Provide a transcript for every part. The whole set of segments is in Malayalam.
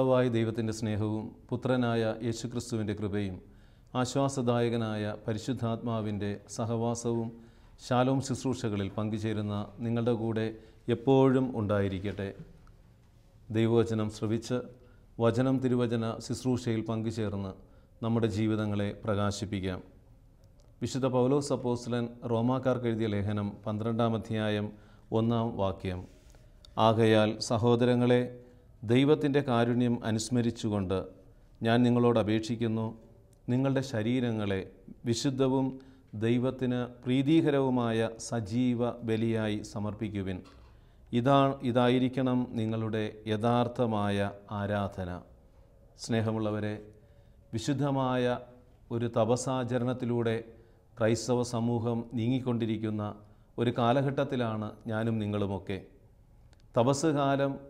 പിതാവായ ദൈവത്തിന്റെ സ്നേഹവും പുത്രനായ യേശുക്രിസ്തുവിന്റെ കൃപയും ആശ്വാസദായകനായ പരിശുദ്ധാത്മാവിന്റെ സഹവാസവും ശാലോം ശുശ്രൂഷകളിൽ പങ്കുചേരുന്ന നിങ്ങളുടെ കൂടെ എപ്പോഴും ഉണ്ടായിരിക്കട്ടെ. ദൈവവചനം ശ്രവിച്ച് വചനം തിരുവചന ശുശ്രൂഷയിൽ പങ്കുചേർന്ന് നമ്മുടെ ജീവിതങ്ങളെ പ്രകാശിപ്പിക്കാം. വിശുദ്ധ പൗലോസ് അപ്പോസ്ലൻ റോമാക്കാർക്ക് എഴുതിയ ലേഖനം പന്ത്രണ്ടാം അധ്യായം ഒന്നാം വാക്യം. ആകയാൽ സഹോദരങ്ങളെ ദൈവത്തിന്റെ കാരുണ്യം അനുസ്മരിച്ചുകൊണ്ട് ഞാൻ നിങ്ങളോട് അപേക്ഷിക്കുന്നു. നിങ്ങളുടെ ശരീരങ്ങളെ വിശുദ്ധവും ദൈവത്തിന് പ്രീതികരവുമായ സജീവ ബലിയായി സമർപ്പിക്കുവിൻ. ഇതാ ഇതായിരിക്കണം നിങ്ങളുടെ യഥാർത്ഥമായ ആരാധന. സ്നേഹമുള്ളവരെ വിശുദ്ധമായ ഒരു തപസാചരണത്തിലൂടെ ക്രൈസ്തവ സമൂഹം നീങ്ങിക്കൊണ്ടിരിക്കുന്ന ഒരു കാലഘട്ടത്തിലാണ് ഞാനും നിങ്ങളുമൊക്കെ. തപസ് കാലം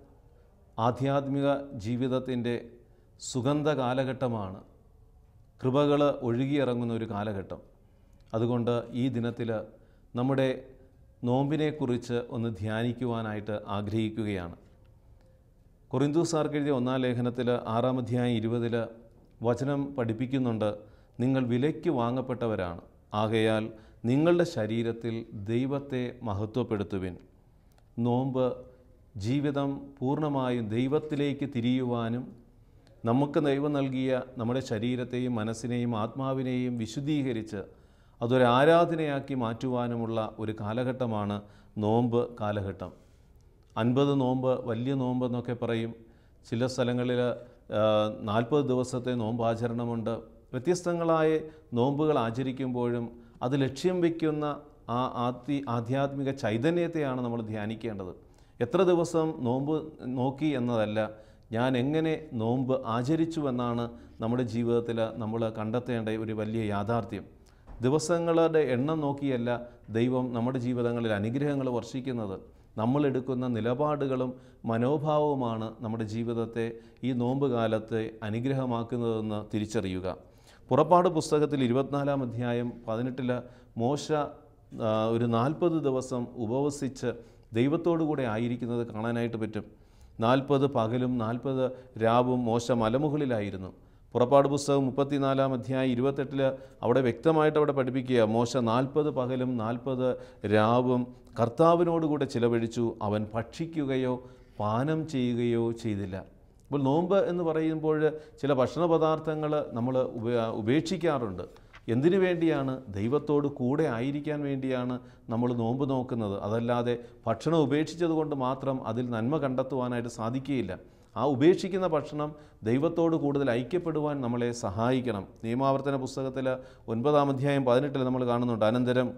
ആധ്യാത്മിക ജീവിതത്തിന്റെ സുഗന്ധ കാലഘട്ടമാണ്. കൃപകൾ ഒഴുകിയിറങ്ങുന്ന ഒരു കാലഘട്ടം. അതുകൊണ്ട് ഈ ദിനത്തിൽ നമ്മുടെ നോമ്പിനെക്കുറിച്ച് ഒന്ന് ധ്യാനിക്കുവാനായിട്ട് ആഗ്രഹിക്കുകയാണ്. കൊറിന്തൂസാർക്ക് എഴുതിയ ഒന്നാം ലേഖനത്തിൽ ആറാം അധ്യായം ഇരുപതിൽ വചനം പഠിപ്പിക്കുന്നുണ്ട് നിങ്ങൾ വിലയ്ക്ക് വാങ്ങപ്പെട്ടവരാണ്. ആകയാൽ നിങ്ങളുടെ ശരീരത്തിൽ ദൈവത്തെ മഹത്വപ്പെടുത്തുവിൻ. നോമ്പ് ജീവിതം പൂർണമായും ദൈവത്തിലേക്ക് തിരിയുവാനും നമുക്ക് ദൈവം നൽകിയ നമ്മുടെ ശരീരത്തെയും മനസ്സിനെയും ആത്മാവിനെയും വിശുദ്ധീകരിച്ച് അതൊരു ആരാധനയാക്കി മാറ്റുവാനുമുള്ള ഒരു കാലഘട്ടമാണ് നോമ്പ് കാലഘട്ടം. അൻപത് നോമ്പ് വലിയ നോമ്പ് എന്നൊക്കെ പറയും. ചില സ്ഥലങ്ങളിൽ നാൽപ്പത് ദിവസത്തെ നോമ്പാചരണമുണ്ട് വ്യത്യസ്തങ്ങളായ നോമ്പുകൾ ആചരിക്കുമ്പോഴും അത് ലക്ഷ്യം വയ്ക്കുന്ന ആ ആത്തി ആധ്യാത്മിക ചൈതന്യത്തെയാണ് നമ്മൾ ധ്യാനിക്കേണ്ടത്. എത്ര ദിവസം നോമ്പ് നോക്കി എന്നതല്ല ഞാൻ എങ്ങനെ നോമ്പ് ആചരിച്ചു എന്നാണ് നമ്മുടെ ജീവിതത്തിൽ നമ്മൾ കണ്ടെത്തേണ്ട ഒരു വലിയ യാഥാർത്ഥ്യം. ദിവസങ്ങളുടെ എണ്ണം നോക്കിയല്ല ദൈവം നമ്മുടെ ജീവിതങ്ങളിൽ അനുഗ്രഹങ്ങൾ വർഷിക്കുന്നത്. നമ്മളെടുക്കുന്ന നിലപാടുകളും മനോഭാവവുമാണ് നമ്മുടെ ജീവിതത്തെ ഈ നോമ്പ് കാലത്തെ അനുഗ്രഹമാക്കുന്നതെന്ന് തിരിച്ചറിയുക. പുറപ്പാട് പുസ്തകത്തിൽ ഇരുപത്തിനാലാം അധ്യായം പതിനെട്ടിൽ മോശ ഒരു നാൽപ്പത് ദിവസം ഉപവസിച്ച് ദൈവത്തോടു കൂടെ ആയിരിക്കുന്നത് കാണാനായിട്ട് പറ്റും. നാൽപ്പത് പകലും നാൽപ്പത് രാവും മോശ മലമുകളിലായിരുന്നു പുറപ്പാട് പുസ്തകം മുപ്പത്തിനാലാം അധ്യായം ഇരുപത്തെട്ടിൽ അവിടെ വ്യക്തമായിട്ട് അവിടെ പഠിപ്പിക്കുക മോശ നാൽപ്പത് പകലും നാൽപ്പത് രാവും കർത്താവിനോടുകൂടെ ചിലവഴിച്ചു അവൻ ഭക്ഷിക്കുകയോ പാനം ചെയ്യുകയോ ചെയ്തില്ല. അപ്പോൾ നോമ്പ് എന്ന് പറയുമ്പോൾ ചില ഭക്ഷണ പദാർത്ഥങ്ങൾ നമ്മൾ ഉപ- ഉപേക്ഷിക്കാറുണ്ട്. എന്തിനു വേണ്ടിയാണ്? ദൈവത്തോട് കൂടെ ആയിരിക്കാൻ വേണ്ടിയാണ് നമ്മൾ നോമ്പ് നോക്കുന്നത്. അതല്ലാതെ ഭക്ഷണം ഉപേക്ഷിച്ചതുകൊണ്ട് മാത്രം അതിൽ നന്മ കണ്ടെത്തുവാനായിട്ട് സാധിക്കുകയില്ല. ആ ഉപേക്ഷിക്കുന്ന ഭക്ഷണം ദൈവത്തോട് കൂടുതൽ ഐക്യപ്പെടുവാൻ നമ്മളെ സഹായിക്കണം. നിയമാവർത്തന പുസ്തകത്തിൽ ഒൻപതാം അധ്യായം പതിനെട്ടിൽ നമ്മൾ കാണുന്നുണ്ട്. അനന്തരം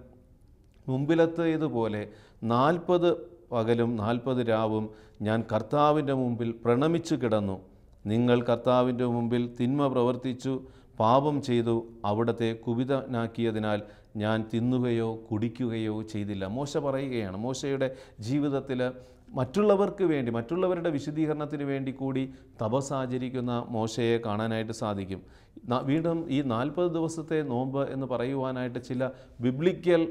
മുമ്പിലത്തേതുപോലെ നാൽപ്പത് പകലും നാൽപ്പത് രാവും ഞാൻ കർത്താവിന്റെ മുമ്പിൽ പ്രണമിച്ചു കിടന്നു. നിങ്ങൾ കർത്താവിന്റെ മുമ്പിൽ തിന്മ പ്രവർത്തിച്ചു. പാപം ചെയ്തു അവിടത്തെ കുപിതനാക്കിയതിനാൽ ഞാൻ തിന്നുകയോ കുടിക്കുകയോ ചെയ്തില്ല. മോശ പറയുകയാണ്. മോശയുടെ ജീവിതത്തിൽ മറ്റുള്ളവർക്ക് വേണ്ടി മറ്റുള്ളവരുടെ വിശദീകരണത്തിന് വേണ്ടി കൂടി തപസാചരിക്കുന്ന മോശയെ കാണാനായിട്ട് സാധിക്കും. വീണ്ടും ഈ നാൽപ്പത് ദിവസത്തെ നോമ്പ് എന്ന് പറയുവാനായിട്ട് ചില ബിബ്ലിക്കൽ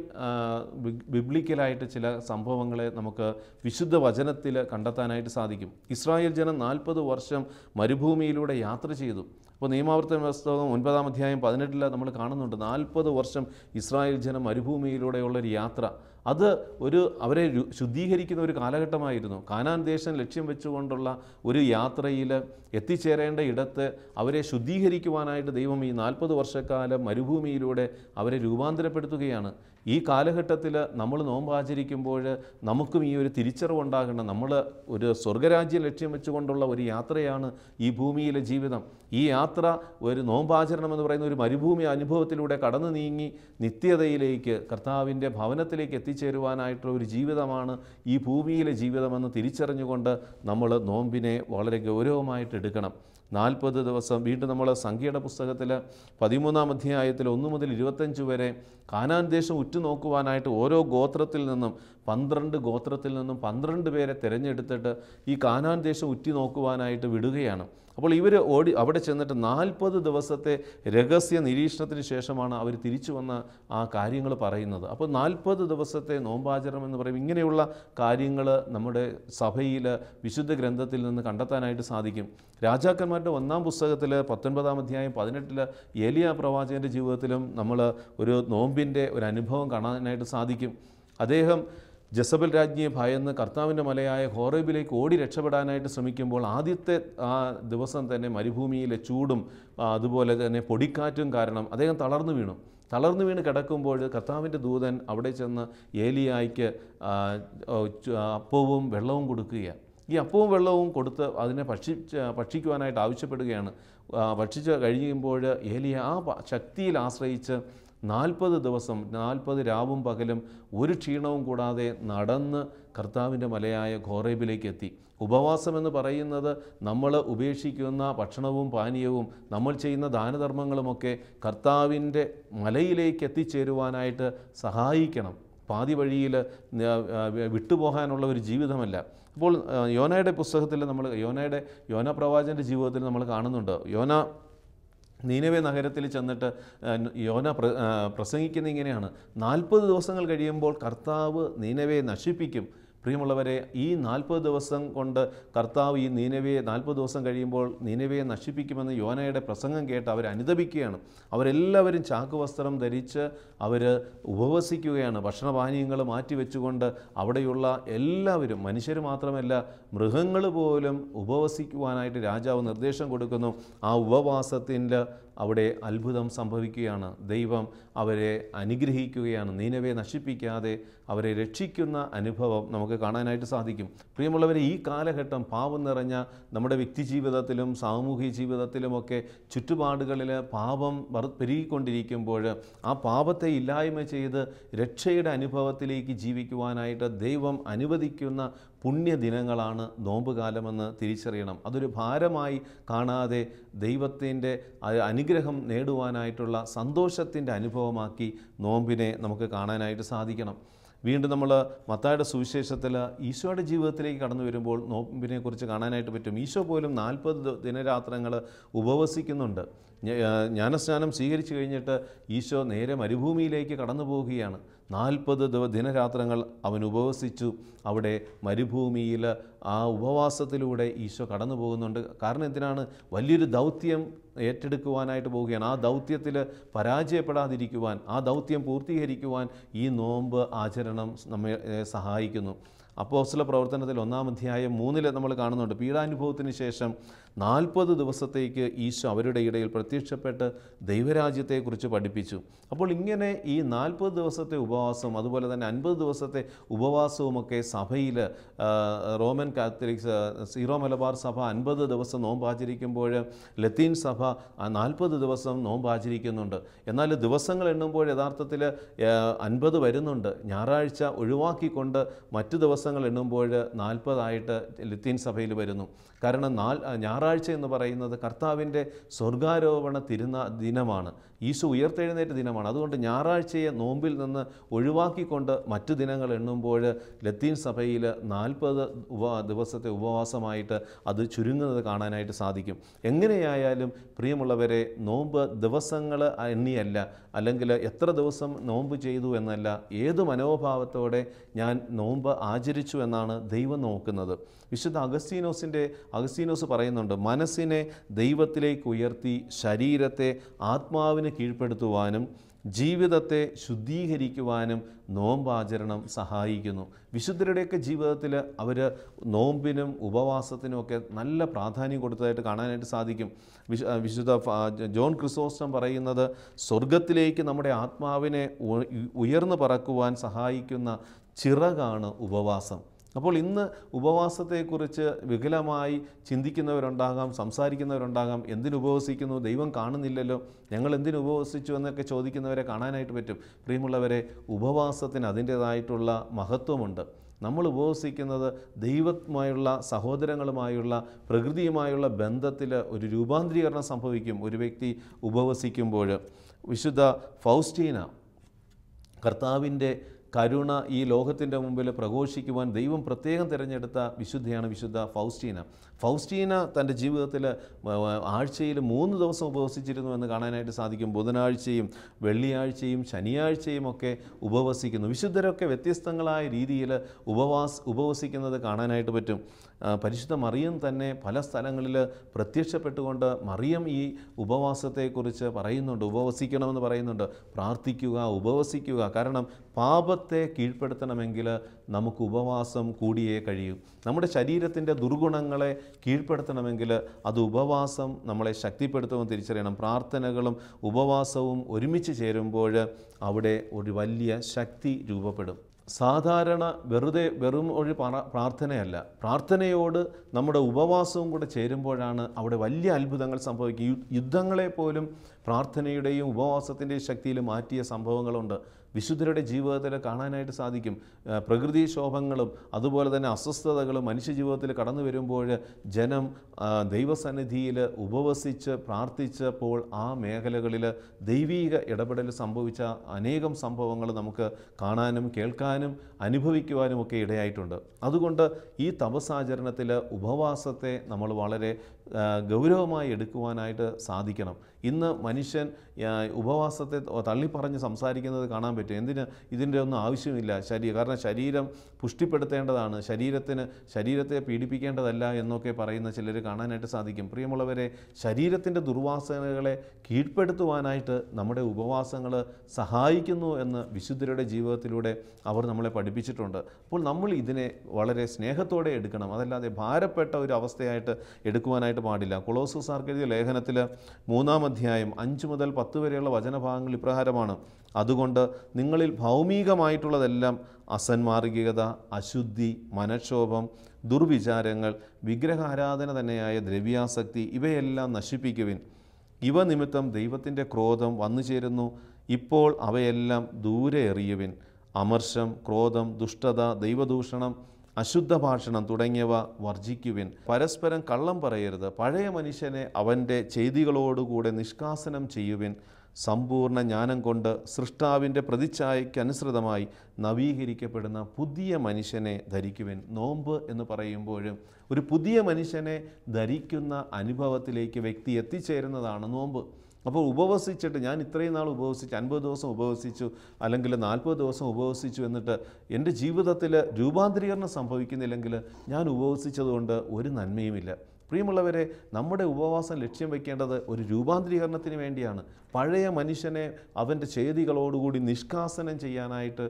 ബിബ്ലിക്കലായിട്ട് ചില സംഭവങ്ങളെ നമുക്ക് വിശുദ്ധ വചനത്തിൽ കണ്ടെത്താനായിട്ട് സാധിക്കും. ഇസ്രായേൽ ജനം നാൽപ്പത് വർഷം മരുഭൂമിയിലൂടെ യാത്ര ചെയ്തു. അപ്പോൾ നിയമാവർത്തന പുസ്തകം ഒൻപതാം അധ്യായം പതിനെട്ടിൽ നമ്മൾ കാണുന്നുണ്ട്. നാൽപ്പത് വർഷം ഇസ്രായേൽ ജനം മരുഭൂമിയിലൂടെയുള്ളൊരു യാത്ര. അത് ഒരു അവരെ ശുദ്ധീകരിക്കുന്ന ഒരു കാലഘട്ടമായിരുന്നു. കാനാൻ ദേശം ലക്ഷ്യം വെച്ചുകൊണ്ടുള്ള ഒരു യാത്രയിൽ എത്തിച്ചേരേണ്ട ഇടത്ത് അവരെ ശുദ്ധീകരിക്കുവാനായിട്ട് ദൈവം ഈ നാൽപ്പത് വർഷക്കാലം മരുഭൂമിയിലൂടെ അവരെ രൂപാന്തരപ്പെടുത്തുകയാണ്. ഈ കാലഘട്ടത്തിൽ നമ്മൾ നോമ്പ് ആചരിക്കുമ്പോൾ നമുക്കും ഈ ഒരു തിരിച്ചറിവുണ്ടാകണം. നമ്മൾ ഒരു സ്വർഗരാജ്യം ലക്ഷ്യം വെച്ചുകൊണ്ടുള്ള ഒരു യാത്രയാണ് ഈ ഭൂമിയിലെ ജീവിതം. ഈ യാത്ര ഒരു നോമ്പാചരണം എന്ന് പറയുന്ന ഒരു മരുഭൂമി അനുഭവത്തിലൂടെ കടന്നു നീങ്ങി നിത്യതയിലേക്ക് കർത്താവിന്റെ ഭവനത്തിലേക്ക് എത്തിച്ചേരുവാനായിട്ടുള്ള ഒരു ജീവിതമാണ് ഈ ഭൂമിയിലെ ജീവിതമെന്ന് തിരിച്ചറിഞ്ഞുകൊണ്ട് നമ്മൾ നോമ്പിനെ വളരെ ഗൗരവമായിട്ട് എടുക്കണം നാൽപ്പത് ദിവസം. വീണ്ടും നമ്മൾ സംഖ്യയുടെ പുസ്തകത്തിൽ പതിമൂന്നാം അധ്യായത്തിൽ ഒന്ന് മുതൽ ഇരുപത്തഞ്ച് വരെ കാനാൻ ദേശം ഉറ്റുനോക്കുവാനായിട്ട് ഓരോ ഗോത്രത്തിൽ നിന്നും പന്ത്രണ്ട് ഗോത്രത്തിൽ നിന്നും പന്ത്രണ്ട് പേരെ തിരഞ്ഞെടുത്തിട്ട് ഈ കാനാൻ ദേശം ഉറ്റി നോക്കുവാനായിട്ട് വിടുകയാണ്. അപ്പോൾ ഇവർ ഓടി അവിടെ ചെന്നിട്ട് നാൽപ്പത് ദിവസത്തെ രഹസ്യ നിരീക്ഷണത്തിന് ശേഷമാണ് അവർ തിരിച്ചു വന്ന ആ കാര്യങ്ങൾ പറയുന്നത്. അപ്പോൾ നാൽപ്പത് ദിവസത്തെ നോമ്പാചരണം എന്ന് പറയും ഇങ്ങനെയുള്ള കാര്യങ്ങൾ നമ്മുടെ സഭയിൽ വിശുദ്ധ ഗ്രന്ഥത്തിൽ നിന്ന് കണ്ടെത്താനായിട്ട് സാധിക്കും. രാജാക്കന്മാരുടെ ഒന്നാം പുസ്തകത്തിൽ പത്തൊൻപതാം അധ്യായം പതിനെട്ടിൽ ഏലിയ പ്രവാചകന്റെ ജീവിതത്തിലും നമ്മൾ ഒരു നോമ്പിന്റെ ഒരു അനുഭവം കാണാനായിട്ട് സാധിക്കും. അദ്ദേഹം ജസബൽ രാജ്ഞിയെ ഭയന്ന് കർത്താവിന്റെ മലയായ ഹോറേബിലേക്ക് ഓടി രക്ഷപ്പെടാനായിട്ട് ശ്രമിക്കുമ്പോൾ ആദ്യത്തെ ആ ദിവസം തന്നെ മരുഭൂമിയിലെ ചൂടും അതുപോലെ തന്നെ പൊടിക്കാറ്റും കാരണം അദ്ദേഹം തളർന്നു വീണു. തളർന്നു വീണ് കിടക്കുമ്പോൾ കർത്താവിന്റെ ദൂതൻ അവിടെ ചെന്ന് ഏലിയായിക്ക് അപ്പവും വെള്ളവും കൊടുക്കുകയാണ്. ഈ അപ്പവും വെള്ളവും കൊടുത്ത് അതിനെ ഭക്ഷിച്ച് ഭക്ഷിക്കുവാനായിട്ട് ആവശ്യപ്പെടുകയാണ്. ഭക്ഷിച്ച് കഴിയുമ്പോൾ ഏലിയ ആ ശക്തിയിൽ ആശ്രയിച്ച് നാൽപ്പത് ദിവസം നാൽപ്പത് രാവും പകലും ഒരു ക്ഷീണവും കൂടാതെ നടന്ന് കർത്താവിന്റെ മലയായ ഘോറേബിലേക്ക് എത്തി. ഉപവാസം എന്ന് പറയുന്നത് നമ്മൾ ഉപേക്ഷിക്കുന്ന ഭക്ഷണവും പാനീയവും നമ്മൾ ചെയ്യുന്ന ദാനധർമ്മങ്ങളുമൊക്കെ കർത്താവിന്റെ മലയിലേക്ക് എത്തിച്ചേരുവാനായിട്ട് സഹായിക്കണം. പാതി വഴിയിൽ വിട്ടുപോകാനുള്ള ഒരു ജീവിതമല്ല. അപ്പോൾ യോനയുടെ പുസ്തകത്തിൽ നമ്മൾ യോനയുടെ യോന പ്രവാചന്റെ ജീവിതത്തിൽ നമ്മൾ കാണുന്നുണ്ട്. യോന നീനവേ നഗരത്തിൽ ചെന്നിട്ട് യോന പ്രസംഗിക്കുന്ന ഇങ്ങനെയാണ്. നാൽപ്പത് ദിവസങ്ങൾ കഴിയുമ്പോൾ കർത്താവ് നീനവയെ നശിപ്പിക്കും. പ്രിയമുള്ളവരെ ഈ നാൽപ്പത് ദിവസം കൊണ്ട് കർത്താവ് ഈ നീനവയെ നാൽപ്പത് ദിവസം കഴിയുമ്പോൾ നീനവയെ നശിപ്പിക്കുമെന്ന് യോനയുടെ പ്രസംഗം കേട്ട് അവർ അനുദപിക്കുകയാണ്. അവരെല്ലാവരും ചാക്കുവസ്ത്രം ധരിച്ച് അവർ ഉപവസിക്കുകയാണ്. ഭക്ഷണപാനീയങ്ങൾ മാറ്റിവെച്ചുകൊണ്ട് അവിടെയുള്ള എല്ലാവരും മനുഷ്യർ മാത്രമല്ല മൃഗങ്ങൾ പോലും ഉപവസിക്കുവാനായിട്ട് രാജാവ് നിർദ്ദേശം കൊടുക്കുന്നു. ആ ഉപവാസത്തിന്റെ അവിടെ അത്ഭുതം സംഭവിക്കുകയാണ്. ദൈവം അവരെ അനുഗ്രഹിക്കുകയാണ്. നീനവയെ നശിപ്പിക്കാതെ അവരെ രക്ഷിക്കുന്ന അനുഭവം നമുക്ക് കാണാനായിട്ട് സാധിക്കും. പ്രിയമുള്ളവരെ ഈ കാലഘട്ടം പാപം നിറഞ്ഞ നമ്മുടെ വ്യക്തി ജീവിതത്തിലും സാമൂഹ്യ ജീവിതത്തിലുമൊക്കെ ചുറ്റുപാടുകളിൽ പാപം പെരുകിക്കൊണ്ടിരിക്കുമ്പോൾ ആ പാപത്തെ ഇല്ലായ്മ ചെയ്ത് രക്ഷയുടെ അനുഭവത്തിലേക്ക് ജീവിക്കുവാനായിട്ട് ദൈവം അനുവദിക്കുന്ന പുണ്യദിനങ്ങളാണ് നോമ്പുകാലമെന്ന് തിരിച്ചറിയണം. അതൊരു ഭാരമായി കാണാതെ ദൈവത്തിന്റെ അനുഗ്രഹം നേടുവാനായിട്ടുള്ള സന്തോഷത്തിന്റെ അനുഭവമാക്കി നോമ്പിനെ നമുക്ക് കാണാനായിട്ട് സാധിക്കണം. വീണ്ടും നമ്മൾ മത്തായുടെ സുവിശേഷത്തിൽ ഈശോയുടെ ജീവിതത്തിലേക്ക് കടന്നു വരുമ്പോൾ നോമ്പിനെക്കുറിച്ച് കാണാനായിട്ട് പറ്റും. ഈശോ പോലും നാൽപ്പത് ദിനരാത്രങ്ങൾ ഉപവസിക്കുന്നുണ്ട്. ജ്ഞാനസ്നാനം സ്വീകരിച്ചു കഴിഞ്ഞിട്ട് ഈശോ നേരെ മരുഭൂമിയിലേക്ക് കടന്നു പോവുകയാണ്. നാൽപ്പത് ദിവ ദിനരാത്രങ്ങൾ അവൻ ഉപവസിച്ചു. അവിടെ മരുഭൂമിയിൽ ആ ഉപവാസത്തിലൂടെ ഈശോ കടന്നു പോകുന്നുണ്ട്. കാരണം എന്തിനാണ്? വലിയൊരു ദൗത്യം ഏറ്റെടുക്കുവാനായിട്ട് പോവുകയാണ്. ആ ദൗത്യത്തിൽ പരാജയപ്പെടാതിരിക്കുവാൻ ആ ദൗത്യം പൂർത്തീകരിക്കുവാൻ ഈ നോമ്പ് ആചരണം നമ്മെ സഹായിക്കുന്നു. അപ്പോസ്ല പ്രവർത്തനത്തിൽ ഒന്നാം അധ്യായം മൂന്നിൽ നമ്മൾ കാണുന്നുണ്ട്. പീഡാനുഭവത്തിന് ശേഷം നാൽപ്പത് ദിവസത്തേക്ക് ഈശോ അവരുടെ ഇടയിൽ പ്രത്യക്ഷപ്പെട്ട് ദൈവരാജ്യത്തെക്കുറിച്ച് പഠിപ്പിച്ചു. അപ്പോൾ ഇങ്ങനെ ഈ നാൽപ്പത് ദിവസത്തെ ഉപവാസം അതുപോലെ തന്നെ അൻപത് ദിവസത്തെ ഉപവാസവുമൊക്കെ സഭയിൽ റോമൻ കാത്തലിക്സ് സീറോ മലബാർ സഭ അൻപത് ദിവസം നോമ്പ് ആചരിക്കുമ്പോൾ ലത്തീൻ സഭ നാൽപ്പത് ദിവസം നോമ്പ് ആചരിക്കുന്നുണ്ട്. എന്നാൽ ദിവസങ്ങൾ എണ്ണുമ്പോൾ യഥാർത്ഥത്തിൽ അൻപത് വരുന്നുണ്ട്. ഞായറാഴ്ച ഒഴിവാക്കിക്കൊണ്ട് മറ്റു ദിവസങ്ങൾ എണ്ണുമ്പോൾ നാൽപ്പതായിട്ട് ലത്തീൻ സഭയിൽ വരുന്നു. കാരണം നാൾ ഞായറാഴ്ച എന്ന് പറയുന്നത് കർത്താവിന്റെ സ്വർഗാരോപണ തിരുന്ന ദിനമാണ്. ഈശോ ഉയർത്തെഴുന്നേറ്റ ദിനമാണ്. അതുകൊണ്ട് ഞായറാഴ്ചയെ നോമ്പിൽ നിന്ന് ഒഴിവാക്കിക്കൊണ്ട് മറ്റു ദിനങ്ങൾ എണ്ണുമ്പോൾ ലത്തീൻ സഭയിൽ നാൽപ്പത് ഉപ ദിവസത്തെ ഉപവാസമായിട്ട് അത് ചുരുങ്ങുന്നത് കാണാനായിട്ട് സാധിക്കും. എങ്ങനെയായാലും പ്രിയമുള്ളവരെ നോമ്പ് ദിവസങ്ങൾ എണ്ണിയല്ല അല്ലെങ്കിൽ എത്ര ദിവസം നോമ്പ് ചെയ്തു എന്നല്ല ഏത് മനോഭാവത്തോടെ ഞാൻ നോമ്പ് ആചരിച്ചു എന്നാണ് ദൈവം നോക്കുന്നത്. വിശുദ്ധ അഗസ്തീനോസിന്റെ അഗസ്തീനോസ് പറയുന്നുണ്ട് മനസ്സിനെ ദൈവത്തിലേക്ക് ഉയർത്തി ശരീരത്തെ ആത്മാവിന് കീഴ്പ്പെടുത്തുവാനും ജീവിതത്തെ ശുദ്ധീകരിക്കുവാനും നോമ്പാചരണം സഹായിക്കുന്നു. വിശുദ്ധരുടെയൊക്കെ ജീവിതത്തിൽ അവർ നോമ്പിനും ഉപവാസത്തിനും ഒക്കെ നല്ല പ്രാധാന്യം കൊടുത്തതായിട്ട് കാണാനായിട്ട് സാധിക്കും. വിശു വിശുദ്ധ ജോൺ ക്രിസോസ്റ്റം പറയുന്നത് സ്വർഗത്തിലേക്ക് നമ്മുടെ ആത്മാവിനെ ഉയർന്നു പറക്കുവാൻ സഹായിക്കുന്ന ചിറകാണ് ഉപവാസം. അപ്പോൾ ഇന്ന് ഉപവാസത്തെക്കുറിച്ച് വികലമായി ചിന്തിക്കുന്നവരുണ്ടാകാം സംസാരിക്കുന്നവരുണ്ടാകാം എന്തിനുപവസിക്കുന്നു ദൈവം കാണുന്നില്ലല്ലോ ഞങ്ങൾ എന്തിനുപവസിച്ചു എന്നൊക്കെ ചോദിക്കുന്നവരെ കാണാനായിട്ട് പറ്റും. പ്രിയമുള്ളവരെ ഉപവാസത്തിന് അതിന്റേതായിട്ടുള്ള മഹത്വമുണ്ട്. നമ്മൾ ഉപവസിക്കുന്നത് ദൈവമായുള്ള സഹോദരങ്ങളുമായുള്ള പ്രകൃതിയുമായുള്ള ബന്ധത്തിൽ ഒരു രൂപാന്തരീകരണം സംഭവിക്കും ഒരു വ്യക്തി ഉപവസിക്കുമ്പോൾ. വിശുദ്ധ ഫൗസ്റ്റീന കർത്താവിന്റെ കരുണ ഈ ലോകത്തിന്റെ മുമ്പിൽ പ്രഘോഷിക്കുവാൻ ദൈവം പ്രത്യേകം തിരഞ്ഞെടുത്ത വിശുദ്ധയാണ് വിശുദ്ധ ഫൗസ്റ്റീന. ഫൗസ്റ്റീന തന്റെ ജീവിതത്തിൽ ആഴ്ചയിൽ മൂന്ന് ദിവസം ഉപവസിച്ചിരുന്നു എന്ന് കാണാനായിട്ട് സാധിക്കും. ബുധനാഴ്ചയും വെള്ളിയാഴ്ചയും ശനിയാഴ്ചയും ഒക്കെ ഉപവസിക്കുന്നു. വിശുദ്ധരൊക്കെ വ്യത്യസ്തങ്ങളായ രീതിയിൽ ഉപവാസ് ഉപവസിക്കുന്നത് കാണാനായിട്ട് പറ്റും. പരിശുദ്ധ മറിയം തന്നെ പല സ്ഥലങ്ങളിൽ പ്രത്യക്ഷപ്പെട്ടുകൊണ്ട് മറിയം ഈ ഉപവാസത്തെക്കുറിച്ച് പറയുന്നുണ്ട് ഉപവസിക്കണമെന്ന് പറയുന്നുണ്ട്. പ്രാർത്ഥിക്കുക ഉപവസിക്കുക. കാരണം പാപത്തെ കീഴ്പ്പെടുത്തണമെങ്കിൽ നമുക്ക് ഉപവാസം കൂടിയേ കഴിയൂ. നമ്മുടെ ശരീരത്തിന്റെ ദുർഗുണങ്ങളെ കീഴ്പ്പെടുത്തണമെങ്കിൽ അത് ഉപവാസം നമ്മളെ ശക്തിപ്പെടുത്തുമെന്ന് തിരിച്ചറിയണം. പ്രാർത്ഥനകളും ഉപവാസവും ഒരുമിച്ച് ചേരുമ്പോൾ അവിടെ ഒരു വലിയ ശക്തി രൂപപ്പെടും. സാധാരണ വെറുതെ വെറും ഒരു പ്രാർത്ഥനയല്ല. പ്രാർത്ഥനയോട് നമ്മുടെ ഉപവാസവും കൂടെ ചേരുമ്പോഴാണ് അവിടെ വലിയ അത്ഭുതങ്ങൾ സംഭവിക്കുക. യുദ്ധങ്ങളെ പോലും പ്രാർത്ഥനയുടെയും ഉപവാസത്തിന്റെയും ശക്തിയിൽ മാറ്റിയ സംഭവങ്ങളുണ്ട്. വിശുദ്ധരുടെ ജീവിതത്തിൽ കാണാനായിട്ട് സാധിക്കും. പ്രകൃതി ശോഭങ്ങളും അതുപോലെ തന്നെ അസ്വസ്ഥതകളും മനുഷ്യജീവിതത്തിൽ കടന്നു വരുമ്പോൾ ജനം ദൈവസന്നിധിയിൽ ഉപവസിച്ച് പ്രാർത്ഥിച്ചപ്പോൾ ആ മേഖലകളിൽ ദൈവീക ഇടപെടൽ സംഭവിച്ച അനേകം സംഭവങ്ങൾ നമുക്ക് കാണാനും കേൾക്കാനും അനുഭവിക്കുവാനും ഒക്കെ ഇടയായിട്ടുണ്ട്. അതുകൊണ്ട് ഈ തപസാചരണത്തിൽ ഉപവാസത്തെ നമ്മൾ വളരെ ഗൗരവമായി എടുക്കുവാനായിട്ട് സാധിക്കണം. ഇന്ന് മനുഷ്യൻ ഉപവാസത്തെ തള്ളിപ്പറഞ്ഞ് സംസാരിക്കുന്നത് കാണാൻ പറ്റും. എന്തിന്? ഇതിന്റെ ഒന്നും ആവശ്യമില്ല. ശരീരം കാരണം ശരീരം പുഷ്ടിപ്പെടുത്തേണ്ടതാണ്. ശരീരത്തിന് ശരീരത്തെ പീഡിപ്പിക്കേണ്ടതല്ല എന്നൊക്കെ പറയുന്ന ചിലർ കാണാനായിട്ട് സാധിക്കും. പ്രിയമുള്ളവരെ ശരീരത്തിന്റെ ദുർവാസനകളെ കീഴ്പ്പെടുത്തുവാനായിട്ട് നമ്മുടെ ഉപവാസങ്ങൾ സഹായിക്കുന്നു എന്ന് വിശുദ്ധരുടെ ജീവിതത്തിലൂടെ അവർ നമ്മളെ പഠിപ്പിച്ചിട്ടുണ്ട്. അപ്പോൾ നമ്മൾ ഇതിനെ വളരെ സ്നേഹത്തോടെ എടുക്കണം. അതല്ലാതെ ഭാരപ്പെട്ട ഒരു അവസ്ഥയായിട്ട് എടുക്കുവാനായിട്ട് പാടില്ല. കൊളോസസ് ആർക്കെഴുതിയ ലേഖനത്തിൽ മൂന്നാം അധ്യായം അഞ്ച് മുതൽ പത്ത് വരെയുള്ള വചനഭാഗങ്ങൾ ഇപ്രകാരമാണ്. അതുകൊണ്ട് നിങ്ങളിൽ ഭൗമികമായിട്ടുള്ളതെല്ലാം അസന്മാർഗികത അശുദ്ധി മനക്ഷോഭം ദുർവിചാരങ്ങൾ വിഗ്രഹാരാധന തന്നെയായ ദ്രവ്യാസക്തി ഇവയെല്ലാം നശിപ്പിക്കുവിൻ. ഇവ നിമിത്തം ദൈവത്തിന്റെ ക്രോധം വന്നു ചേരുന്നു. ഇപ്പോൾ അവയെല്ലാം ദൂരെ എറിയുവിൻ. അമർഷം ക്രോധം ദുഷ്ടത ദൈവദൂഷണം അശുദ്ധ ഭാഷണം തുടങ്ങിയവ വർജിക്കുവിൻ പരസ്പരം കള്ളം പറയരുത്. പഴയ മനുഷ്യനെ അവന്റെ ചെയ്തികളോടുകൂടെ നിഷ്കാസനം ചെയ്യുവിൻ. സമ്പൂർണ ജ്ഞാനം കൊണ്ട് സൃഷ്ടാവിന്റെ പ്രതിച്ഛായയ്ക്കനുസൃതമായി നവീകരിക്കപ്പെടുന്ന പുതിയ മനുഷ്യനെ ധരിക്കുവിൻ. നോമ്പ് എന്ന് പറയുമ്പോഴും ഒരു പുതിയ മനുഷ്യനെ ധരിക്കുന്ന അനുഭവത്തിലേക്ക് വ്യക്തി എത്തിച്ചേരുന്നതാണ് നോമ്പ്. അപ്പോൾ ഉപവസിച്ചിട്ട് ഞാൻ ഇത്രയും നാൾ ഉപവസിച്ച് അൻപത് ദിവസം ഉപവസിച്ചു അല്ലെങ്കിൽ നാൽപ്പത് ദിവസം ഉപവസിച്ചു എന്നിട്ട് എന്റെ ജീവിതത്തിൽ രൂപാന്തരീകരണം സംഭവിക്കുന്നില്ലെങ്കിൽ ഞാൻ ഉപവസിച്ചതുകൊണ്ട് ഒരു നന്മയുമില്ല. പ്രിയമുള്ളവരെ നമ്മുടെ ഉപവാസം ലക്ഷ്യം വയ്ക്കേണ്ടത് ഒരു രൂപാന്തരീകരണത്തിന് വേണ്ടിയാണ്. പഴയ മനുഷ്യനെ അവന്റെ ചെയ്തികളോടുകൂടി നിഷ്കാസനം ചെയ്യാനായിട്ട്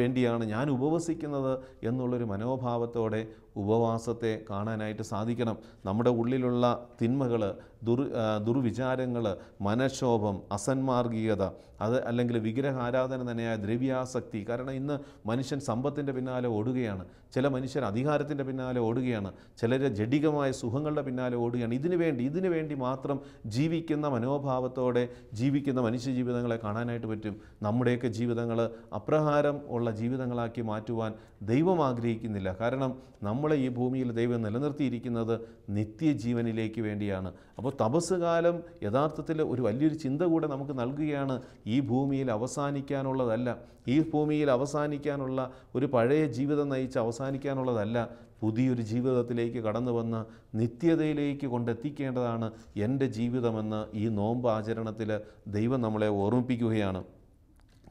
വേണ്ടിയാണ് ഞാൻ ഉപവസിക്കുന്നത് എന്നുള്ളൊരു മനോഭാവത്തോടെ ഉപവാസത്തെ കാണാനായിട്ട് സാധിക്കണം. നമ്മുടെ ഉള്ളിലുള്ള തിന്മകൾ ദുർ ദുർവിചാരങ്ങൾ മനഃക്ഷോഭം അസന്മാർഗീയത അത് അല്ലെങ്കിൽ വിഗ്രഹാരാധന തന്നെയായ ദ്രവ്യാസക്തി. കാരണം ഇന്ന് മനുഷ്യൻ സമ്പത്തിന്റെ പിന്നാലെ ഓടുകയാണ് ചില മനുഷ്യർ അധികാരത്തിന്റെ പിന്നാലെ ഓടുകയാണ് ചിലർ ജഡികമായ സുഖങ്ങളുടെ പിന്നാലെ ഓടുകയാണ്. ഇതിനു വേണ്ടി ഇതിനു വേണ്ടി മാത്രം ജീവിക്കുന്ന മനോഭാവത്തോടെ ജീവിക്കുന്ന മനുഷ്യ ജീവിതങ്ങളെ കാണാനായിട്ട് പറ്റും. നമ്മുടെയൊക്കെ ജീവിതങ്ങൾ അപ്രഹാരം ഉള്ള ജീവിതങ്ങളാക്കി മാറ്റുവാൻ ദൈവം ആഗ്രഹിക്കുന്നില്ല. കാരണം നമ്മളെ ഈ ഭൂമിയിൽ ദൈവം നിലനിർത്തിയിരിക്കുന്നത് നിത്യജീവനിലേക്ക് വേണ്ടിയാണ്. അപ്പോൾ തപസ് കാലം യഥാർത്ഥത്തിൽ ഒരു വലിയൊരു ചിന്ത കൂടെ നമുക്ക് നൽകുകയാണ് ഈ ഭൂമിയിൽ അവസാനിക്കാനുള്ളതല്ല. ഈ ഭൂമിയിൽ അവസാനിക്കാനുള്ള ഒരു പഴയ ജീവിതം നയിച്ച് അവസാനിക്കാനുള്ളതല്ല. പുതിയൊരു ജീവിതത്തിലേക്ക് കടന്നു വന്ന് നിത്യതയിലേക്ക് കൊണ്ടെത്തിക്കേണ്ടതാണ് എന്റെ ജീവിതമെന്ന് ഈ നോമ്പ് ആചരണത്തിൽ ദൈവം നമ്മളെ ഓർമ്മിപ്പിക്കുകയാണ്.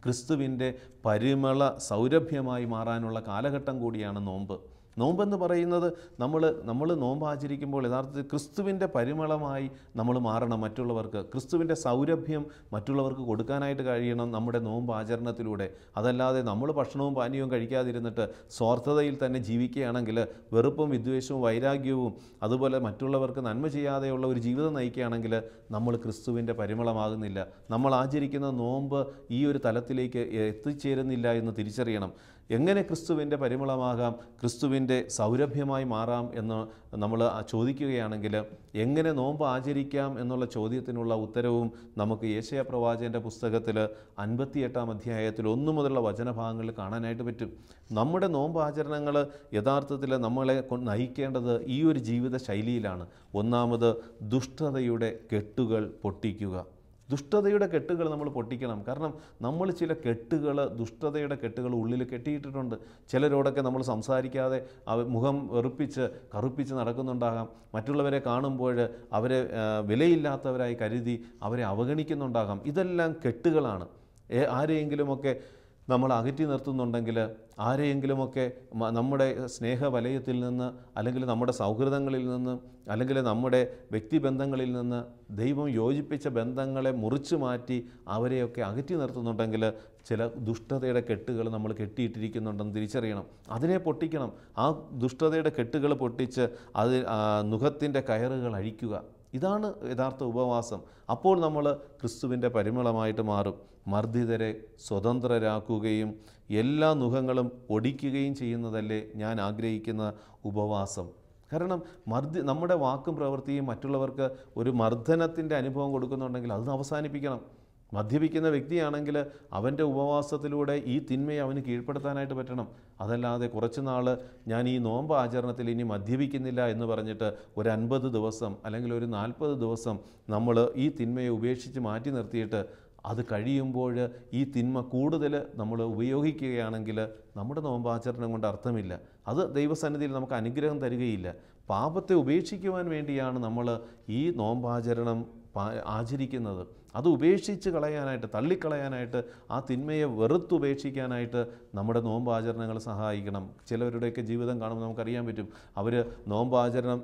ക്രിസ്തുവിന്റെ പരിമള സൗരഭ്യമായി മാറാനുള്ള കാലഘട്ടം കൂടിയാണ് നോമ്പ്. നോമ്പെന്ന് പറയുന്നത് നമ്മൾ നമ്മൾ നോമ്പ് ആചരിക്കുമ്പോൾ യഥാർത്ഥത്തിൽ ക്രിസ്തുവിന്റെ പരിമളമായി നമ്മൾ മാറണം മറ്റുള്ളവർക്ക്. ക്രിസ്തുവിന്റെ സൗരഭ്യം മറ്റുള്ളവർക്ക് കൊടുക്കാനായിട്ട് കഴിയണം നമ്മുടെ നോമ്പ് ആചരണത്തിലൂടെ അതല്ലാതെ നമ്മൾ ഭക്ഷണവും പാനീയവും കഴിക്കാതിരുന്നിട്ട് സ്വാർത്ഥതയിൽ തന്നെ ജീവിക്കുകയാണെങ്കിൽ വെറുപ്പും വിദ്വേഷവും വൈരാഗ്യവും അതുപോലെ മറ്റുള്ളവർക്ക് നന്മ ചെയ്യാതെയുള്ള ഒരു ജീവിതം നയിക്കുകയാണെങ്കിൽ നമ്മൾ ക്രിസ്തുവിന്റെ പരിമളമാകുന്നില്ല. നമ്മൾ ആചരിക്കുന്ന നോമ്പ് ഈ ഒരു തലത്തിലേക്ക് എത്തിച്ചേരുന്നില്ല എന്ന് തിരിച്ചറിയണം. എങ്ങനെ ക്രിസ്തുവിന്റെ പരിമളമാകാം ക്രിസ്തുവിന്റെ സൗരഭ്യമായി മാറാം എന്ന് നമ്മൾ ചോദിക്കുകയാണെങ്കിൽ എങ്ങനെ നോമ്പ് ആചരിക്കാം എന്നുള്ള ചോദ്യത്തിനുള്ള ഉത്തരവും നമുക്ക് യേശയ പ്രവാചകന്റെ പുസ്തകത്തിൽ അൻപത്തിയെട്ടാം അധ്യായത്തിൽ ഒന്നു മുതലുള്ള വചനഭാഗങ്ങളിൽ കാണാനായിട്ട് പറ്റും. നമ്മുടെ നോമ്പ് ആചരണങ്ങൾ യഥാർത്ഥത്തിൽ നമ്മളെ നയിക്കേണ്ടത് ഈ ഒരു ജീവിത ശൈലിയിലാണ്. ഒന്നാമത് ദുഷ്ടതയുടെ കെട്ടുകൾ പൊട്ടിക്കുക. ദുഷ്ടതയുടെ കെട്ടുകൾ നമ്മൾ പൊട്ടിക്കണം. കാരണം നമ്മൾ ചില കെട്ടുകൾ ദുഷ്ടതയുടെ കെട്ടുകൾ ഉള്ളിൽ കെട്ടിയിട്ടിട്ടുണ്ട്. ചിലരോടൊക്കെ നമ്മൾ സംസാരിക്കാതെ അവ മുഖം വെറുപ്പിച്ച് കറുപ്പിച്ച് നടക്കുന്നുണ്ടാകാം. മറ്റുള്ളവരെ കാണുമ്പോൾ അവരെ വിലയില്ലാത്തവരായി കരുതി അവരെ അവഗണിക്കുന്നുണ്ടാകാം. ഇതെല്ലാം കെട്ടുകളാണ്. ആരെയെങ്കിലുമൊക്കെ നമ്മൾ അകറ്റി നിർത്തുന്നുണ്ടെങ്കിൽ ആരെയെങ്കിലുമൊക്കെ നമ്മുടെ നമ്മുടെ സ്നേഹവലയത്തിൽ നിന്ന് അല്ലെങ്കിൽ നമ്മുടെ സൗഹൃദങ്ങളിൽ നിന്ന് അല്ലെങ്കിൽ നമ്മുടെ വ്യക്തിബന്ധങ്ങളിൽ നിന്ന് ദൈവം യോജിപ്പിച്ച ബന്ധങ്ങളെ മുറിച്ചു മാറ്റി അവരെയൊക്കെ അകറ്റി നിർത്തുന്നുണ്ടെങ്കിൽ ചില ദുഷ്ടതയുടെ കെട്ടുകൾ നമ്മൾ കെട്ടിയിട്ടിരിക്കുന്നുണ്ടെന്ന് തിരിച്ചറിയണം. അതിനെ പൊട്ടിക്കണം. ആ ദുഷ്ടതയുടെ കെട്ടുകൾ പൊട്ടിച്ച് അത് മുഖത്തിന്റെ കയറുകൾ അഴിക്കുക. ഇതാണ് യഥാർത്ഥ ഉപവാസം. അപ്പോൾ നമ്മൾ ക്രിസ്തുവിന്റെ പരിമളമായിട്ട് മാറും. മർദ്ദിതരെ സ്വതന്ത്രരാക്കുകയും എല്ലാ നുഖങ്ങളും ഒടിക്കുകയും ചെയ്യുന്നതല്ലേ ഞാൻ ആഗ്രഹിക്കുന്ന ഉപവാസം. കാരണം മർദ്ദി നമ്മുടെ വാക്കും പ്രവൃത്തിയും മറ്റുള്ളവർക്ക് ഒരു മർദ്ദനത്തിന്റെ അനുഭവം കൊടുക്കുന്നുണ്ടെങ്കിൽ അത് അവസാനിപ്പിക്കണം. മദ്യപിക്കുന്ന വ്യക്തിയാണെങ്കിൽ അവന്റെ ഉപവാസത്തിലൂടെ ഈ തിന്മയെ അവന് കീഴ്പ്പെടുത്താനായിട്ട് പറ്റണം. അതല്ലാതെ കുറച്ച് നാൾ ഞാൻ ഈ നോമ്പ് ആചരണത്തിൽ ഇനി മദ്യപിക്കുന്നില്ല എന്ന് പറഞ്ഞിട്ട് ഒരു അൻപത് ദിവസം അല്ലെങ്കിൽ ഒരു നാൽപ്പത് ദിവസം നമ്മൾ ഈ തിന്മയെ ഉപേക്ഷിച്ച് മാറ്റി നിർത്തിയിട്ട് അത് കഴിയുമ്പോൾ ഈ തിന്മ കൂടുതൽ നമ്മൾ ഉപയോഗിക്കുകയാണെങ്കിൽ നമ്മുടെ നോമ്പാചരണം കൊണ്ട് അർത്ഥമില്ല. അത് ദൈവസന്നിധിയിൽ നമുക്ക് അനുഗ്രഹം തരികയില്ല. പാപത്തെ ഉപേക്ഷിക്കുവാൻ വേണ്ടിയാണ് നമ്മൾ ഈ നോമ്പാചരണം ആചരിക്കുന്നത്. അത് ഉപേക്ഷിച്ച് കളയാനായിട്ട് തള്ളിക്കളയാനായിട്ട് ആ തിന്മയെ വെറുത്തുപേക്ഷിക്കാനായിട്ട് നമ്മുടെ നോമ്പാചരണങ്ങൾ സഹായിക്കണം. ചിലവരുടെയൊക്കെ ജീവിതം കാണുമ്പോൾ നമുക്കറിയാൻ പറ്റും. അവർ നോമ്പാചരണം